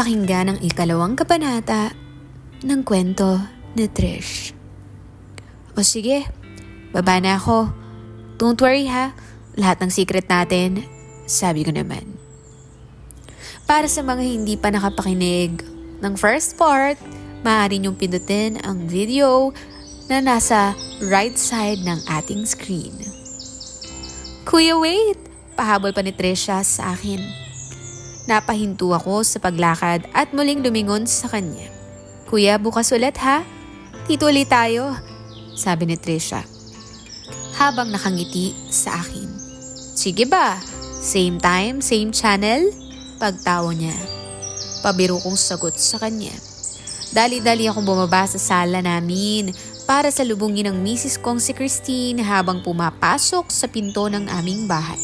pakinggan ang ikalawang kabanata ng kwento ni Trish. O sige, baba na ako. Don't worry ha, lahat ng secret natin, sabi ko naman. Para sa mga hindi pa nakapakinig ng first part, maaari niyong pindutin ang video na nasa right side ng ating screen. Kuya, wait! Pahabol pa ni Trisha sa akin. Napahinto ako sa paglakad at muling lumingon sa kanya. Kuya, bukas ulit ha? Dito ulit tayo, sabi ni Trisha. Habang nakangiti sa akin. Sige ba? Same time, same channel? Pagtawa niya. Pabiro kong sagot sa kanya. Dali-dali akong bumaba sa sala namin para sa lubungin ng misis kong si Christine habang pumapasok sa pinto ng aming bahay.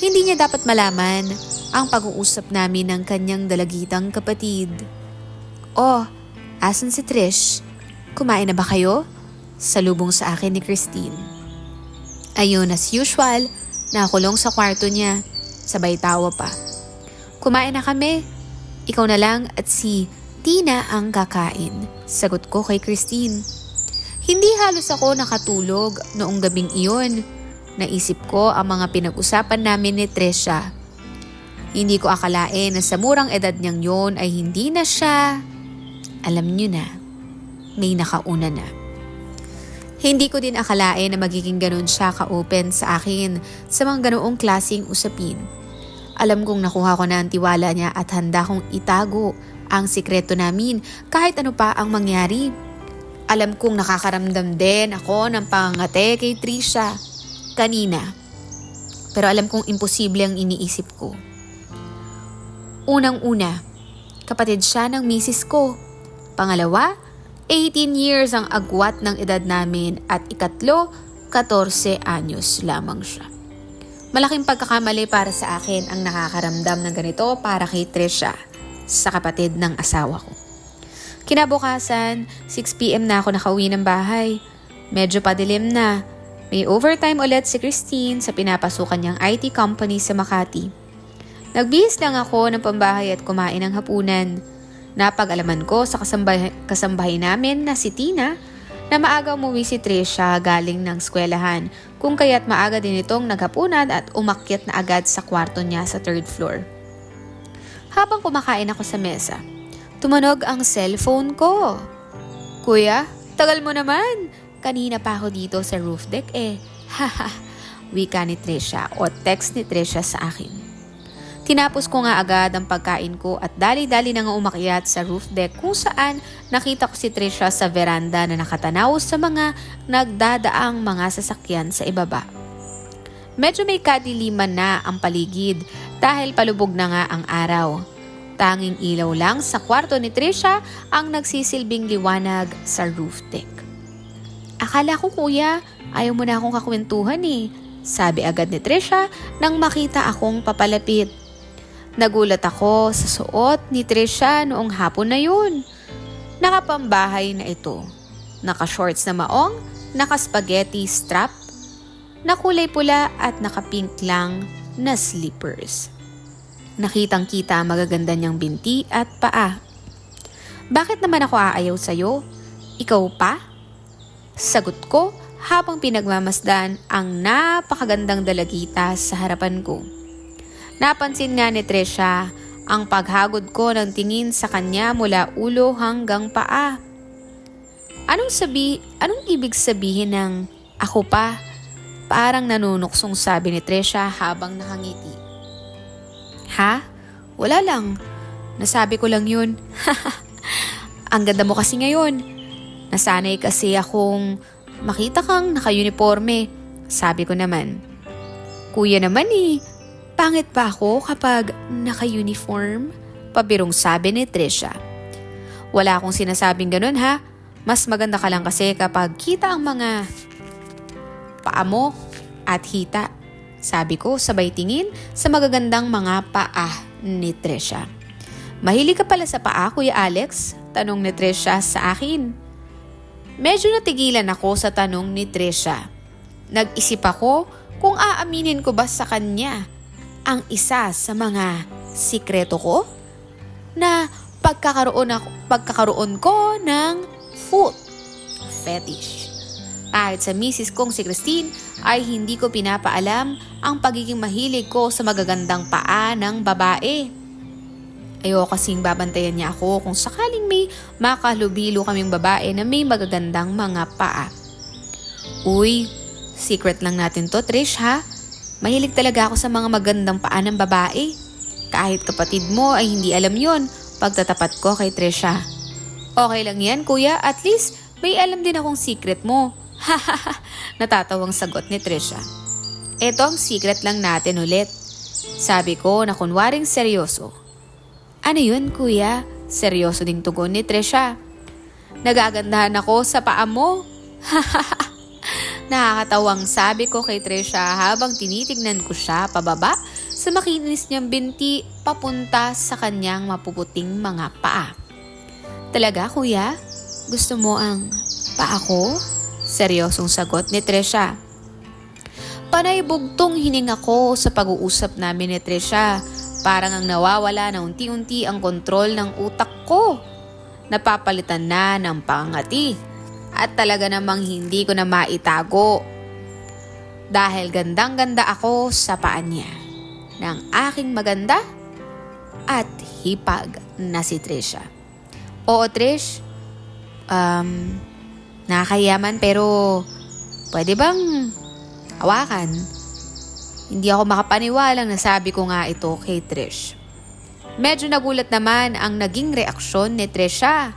Hindi niya dapat malaman ang pag-uusap namin ng kanyang dalagitang kapatid. Oh, asan si Trish? Kumain na ba kayo? Salubong sa akin ni Christine. Ayun, as usual, nakulong sa kwarto niya. Sabay tawa pa. Kumain na kami. Ikaw na lang at si Tina ang kakain. Sagot ko kay Christine. Hindi halos ako nakatulog noong gabing iyon. Naisip ko ang mga pinag-usapan namin ni Tresha. Hindi ko akalain na sa murang edad niyang yon ay hindi na siya, alam niyo na, may nakauna na. Hindi ko din akalain na magiging ganun siya ka-open sa akin sa mga ganoong klasing usapin. Alam kong nakuha ko na ang tiwala niya at handa kong itago ang sikreto namin kahit ano pa ang mangyari. Alam kong nakakaramdam din ako ng pangangate kay Trisha kanina. Pero alam kong imposible ang iniisip ko. Unang-una, kapatid siya ng misis ko. Pangalawa, 18 years ang agwat ng edad namin at ikatlo, 14 anyos lamang siya. Malaking pagkakamali para sa akin ang nakakaramdam ng ganito para kay Trisha, sa kapatid ng asawa ko. Kinabukasan, 6pm na ako nakauwi ng bahay. Medyo padilim na. May overtime ulit si Christine sa pinapasukan niyang IT company sa Makati. Nagbihis lang ako ng pambahay at kumain ng hapunan. Napag-alaman ko sa kasambahay, kasambahay namin na si Tina na maaga umuwi si Trisha galing ng eskwelahan kung kaya't maaga din itong naghapunan at umakyat na agad sa kwarto niya sa third floor. Habang kumakain ako sa mesa, tumanog ang cellphone ko. Kuya, tagal mo naman. Kanina pa ako dito sa roof deck eh. Haha, wika ni Trisha o text ni Trisha sa akin. Tinapos ko nga agad ang pagkain ko at dali-dali na nga umakyat sa roof deck kung saan nakita ko si Trisha sa veranda na nakatanaw sa mga nagdadaang mga sasakyan sa ibaba. Medyo may kadiliman na ang paligid dahil palubog na nga ang araw. Tanging ilaw lang sa kwarto ni Trisha ang nagsisilbing liwanag sa roof deck. Akala ko kuya, ayaw mo na akong kakwentuhan eh. Sabi agad ni Trisha nang makita akong papalapit. Nagulat ako sa suot ni Trisha noong hapon na yun. Nakapambahay na ito. Naka-shorts na maong, naka-spaghetti strap, nakulay pula at naka-pink lang na slippers. Nakitang kita magaganda niyang binti at paa. Bakit naman ako aayaw sa'yo? Ikaw pa? Sagot ko habang pinagmamasdan ang napakagandang dalagita sa harapan ko. Napansin nga ni Trisha ang paghagod ko ng tingin sa kanya mula ulo hanggang paa. Anong sabi, anong ibig sabihin ng ako pa? Parang nanunuksong sabi ni Trisha habang nakangiti. Ha? Wala lang. Nasabi ko lang yun. ang ganda mo kasi ngayon. Nasanay kasi akong makita kang naka-uniforme. Sabi ko naman. Kuya naman eh, Pangit pa ako kapag naka-uniform? Pabirong sabi ni Trisha. Wala akong sinasabing ganun ha. Mas maganda ka lang kasi kapag kita ang mga paa mo at hita. Sabi ko sabay tingin sa magagandang mga paa ni Trisha. Mahilig ka pala sa paa, Kuya Alex? Tanong ni Trisha sa akin. Medyo natigilan ako sa tanong ni Trisha. Nag-isip ako kung aaminin ko ba sa kanya ang isa sa mga sikreto ko? na pagkakaroon, ako, pagkakaroon ko ng foot fetish. Kahit sa misis kong si Christine ay hindi ko pinapaalam ang pagiging mahilig ko sa magagandang paa ng babae. Ayoko kasing babantayan niya ako kung sakaling may makalubilo kaming babae na may magagandang mga paa. Uy, secret lang natin to Trish ha. Mahilig talaga ako sa mga magandang paa ng babae. Kahit kapatid mo ay hindi alam yon pagtatapat ko kay Trisha. Okay lang yan kuya, at least may alam din akong secret mo. Natatawang sagot ni Trisha. Ito ang secret lang natin ulit. Sabi ko na kunwaring seryoso. Ano yun kuya? Seryoso ding tugon ni Trisha. Nagagandahan ako sa paa mo. Nakakatawang sabi ko kay Trisha habang tinitignan ko siya pababa sa makinis niyang binti papunta sa kanyang mapuputing mga paa. Talaga kuya? Gusto mo ang paa ko? Seryosong sagot ni Trisha. Panay bugtong hininga ko sa pag-uusap namin ni Trisha. Parang ang nawawala na unti-unti ang kontrol ng utak ko. Napapalitan na ng pangati. At talaga namang hindi ko na maitago. Dahil gandang-ganda ako sa paan niya. Ng aking maganda at hipag na si Trisha. Oo Trish, um, nakakayaman pero pwede bang hawakan? Hindi ako makapaniwalang nasabi ko nga ito kay Trish. Medyo nagulat naman ang naging reaksyon ni Trisha.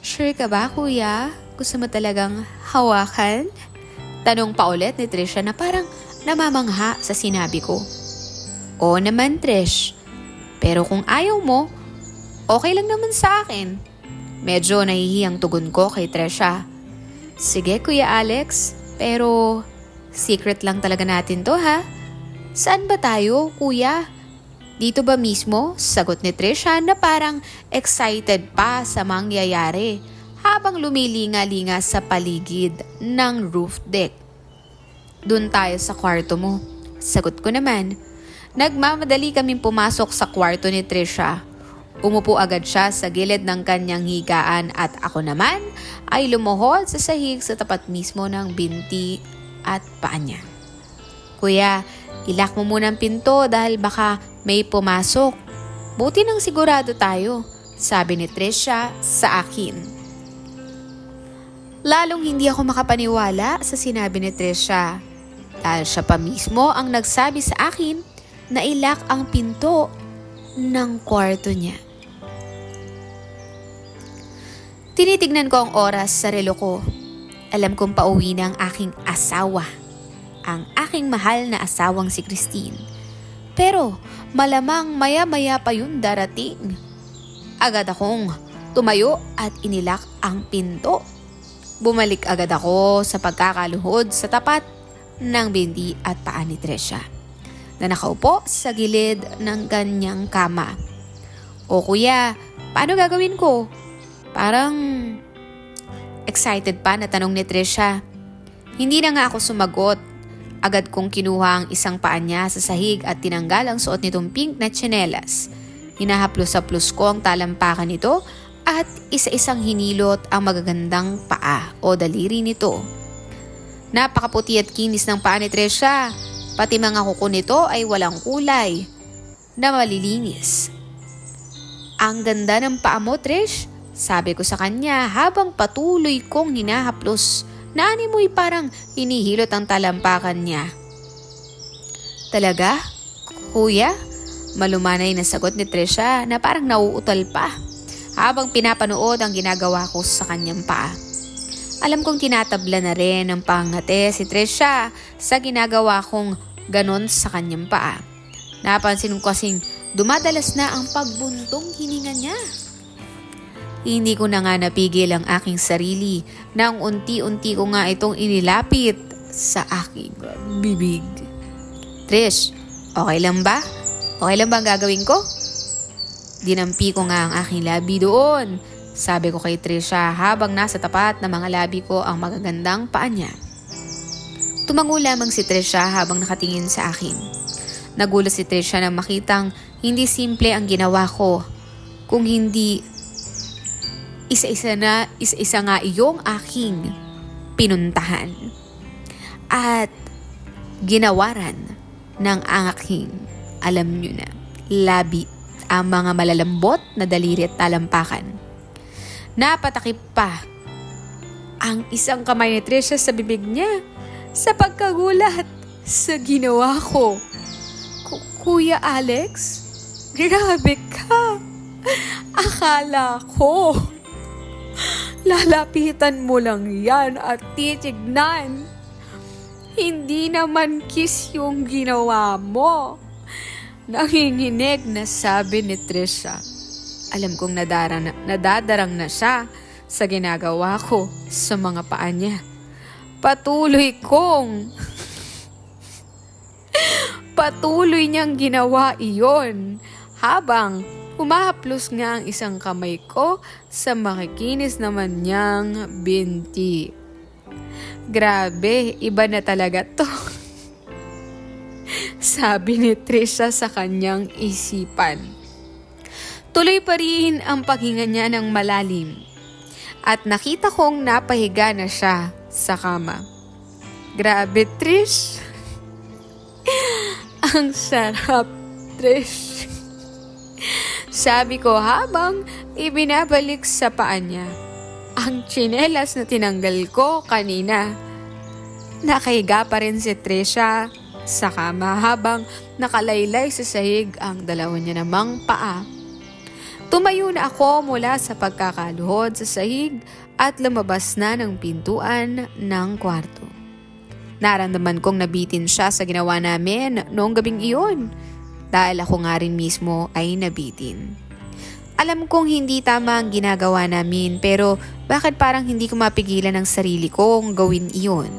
Sure ka ba, kuya? Gusto mo talagang hawakan? Tanong pa ulit ni Trisha na parang namamangha sa sinabi ko. Oo naman, Trish. Pero kung ayaw mo, okay lang naman sa akin. Medyo nahihiyang tugon ko kay Trisha. Sige, Kuya Alex, pero secret lang talaga natin to ha. Saan ba tayo, Kuya? Dito ba mismo? Sagot ni Trisha na parang excited pa sa mangyayari habang lumilinga-linga sa paligid ng roof deck. Doon tayo sa kwarto mo. Sagot ko naman. Nagmamadali kaming pumasok sa kwarto ni Trisha. Umupo agad siya sa gilid ng kanyang higaan at ako naman ay lumuhod sa sahig sa tapat mismo ng binti at paa. Kuya, ilak mo muna ang pinto dahil baka may pumasok. Buti nang sigurado tayo, sabi ni Trisha sa akin. Lalong hindi ako makapaniwala sa sinabi ni Trisha dahil siya pa mismo ang nagsabi sa akin na ilak ang pinto ng kwarto niya. Tinitignan ko ang oras sa relo ko. Alam kong pauwi na ang aking asawa. Ang aking mahal na asawang si Christine. Pero malamang maya-maya pa yun darating. Agad akong tumayo at inilak ang pinto. Bumalik agad ako sa pagkakaluhod sa tapat ng bindi at paa ni Tresha na nakaupo sa gilid ng kanyang kama. O kuya, paano gagawin ko? Parang excited pa na tanong ni Trisha. Hindi na nga ako sumagot. Agad kong kinuha ang isang paa niya sa sahig at tinanggal ang suot nitong pink na tsinelas. Hinahaplos-haplos ko ang talampakan nito at isa-isang hinilot ang magagandang paa o daliri nito. Napakaputi at kinis ng paa ni Trisha. Pati mga kuko nito ay walang kulay na malilinis. Ang ganda ng paa mo, Trish. Sabi ko sa kanya habang patuloy kong hinahaplos na animoy parang hinihilot ang talampakan niya. Talaga? Kuya? Malumanay na sagot ni Trisha na parang nauutal pa habang pinapanood ang ginagawa ko sa kanyang paa. Alam kong tinatabla na rin ng pangate si Trisha sa ginagawa kong ganon sa kanyang paa. Napansin ko kasing dumadalas na ang pagbuntong hininga niya. Hindi ko na nga napigil ang aking sarili nang unti-unti ko nga itong inilapit sa aking bibig. Trish, okay lang ba? Okay lang ba ang gagawin ko? Dinampi ko nga ang aking labi doon. Sabi ko kay Trisha habang nasa tapat ng mga labi ko ang magagandang paa niya. Tumango lamang si Trisha habang nakatingin sa akin. Nagulat si Trisha na makitang hindi simple ang ginawa ko. Kung hindi isa-isa na, isa-isa nga iyong aking pinuntahan. At ginawaran ng aking, alam nyo na, labi ang mga malalambot na daliri at talampakan. Napatakip pa ang isang kamay ni Trisha sa bibig niya sa pagkagulat sa ginawa ko. Ku- Kuya Alex, grabe ka. Akala ko, lalapitan mo lang yan at titignan. Hindi naman kiss yung ginawa mo. Nanginginig na sabi ni Trisha. Alam kong nadarana, nadadarang na siya sa ginagawa ko sa mga paa niya. Patuloy kong patuloy niyang ginawa iyon habang umahaplos nga ang isang kamay ko sa makikinis naman niyang binti. Grabe, iba na talaga to. Sabi ni Trisha sa kanyang isipan. Tuloy pa rin ang paghinga niya ng malalim. At nakita kong napahiga na siya sa kama. Grabe, Trish. ang sarap, Trish. Sabi ko habang ibinabalik sa paa niya ang tsinelas na tinanggal ko kanina. Nakahiga pa rin si Trisha sa kama habang nakalaylay sa sahig ang dalawa niya namang paa. Tumayo na ako mula sa pagkakaluhod sa sahig at lumabas na ng pintuan ng kwarto. Naramdaman kong nabitin siya sa ginawa namin noong gabing iyon dahil ako nga rin mismo ay nabitin. Alam kong hindi tama ang ginagawa namin pero bakit parang hindi ko mapigilan ang sarili kong gawin iyon.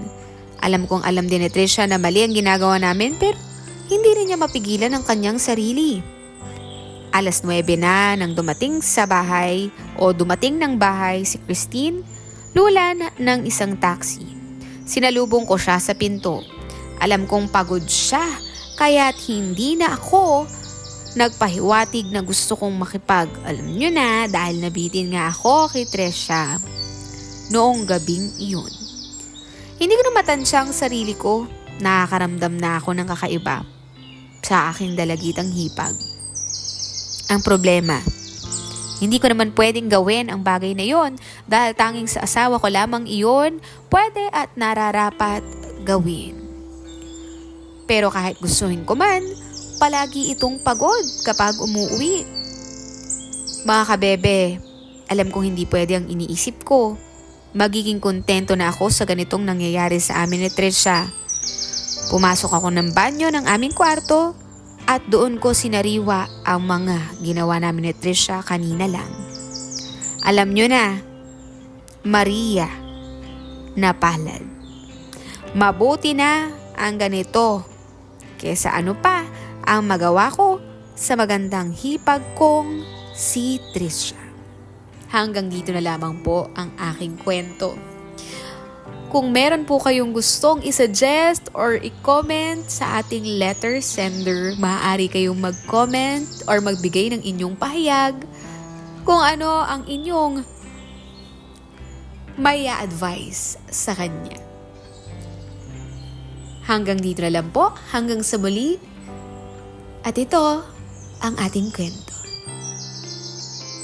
Alam kong alam din ni Trisha na mali ang ginagawa namin pero hindi rin niya mapigilan ang kanyang sarili. Alas 9 na nang dumating sa bahay o dumating ng bahay si Christine, lulan ng isang taxi. Sinalubong ko siya sa pinto. Alam kong pagod siya, kaya't hindi na ako nagpahiwatig na gusto kong makipag. Alam nyo na dahil nabitin nga ako kay Tresha noong gabing iyon. Hindi ko na matansya ang sarili ko. Nakakaramdam na ako ng kakaiba sa aking dalagitang hipag. Ang problema, hindi ko naman pwedeng gawin ang bagay na yon dahil tanging sa asawa ko lamang iyon pwede at nararapat gawin. Pero kahit gustuhin ko man, palagi itong pagod kapag umuwi. Mga kabebe, alam kong hindi pwede ang iniisip ko. Magiging kontento na ako sa ganitong nangyayari sa amin ni Trisha. Pumasok ako ng banyo ng aming kwarto at doon ko sinariwa ang mga ginawa namin ni Trisha kanina lang. Alam nyo na, Maria na palad. Mabuti na ang ganito kesa ano pa ang magawa ko sa magandang hipag kong si Trisha. Hanggang dito na lamang po ang aking kwento. Kung meron po kayong gustong isuggest or i-comment sa ating letter sender, maaari kayong mag-comment or magbigay ng inyong pahayag kung ano ang inyong may advice sa kanya. Hanggang dito na lang po, hanggang sa muli. At ito ang ating kwento.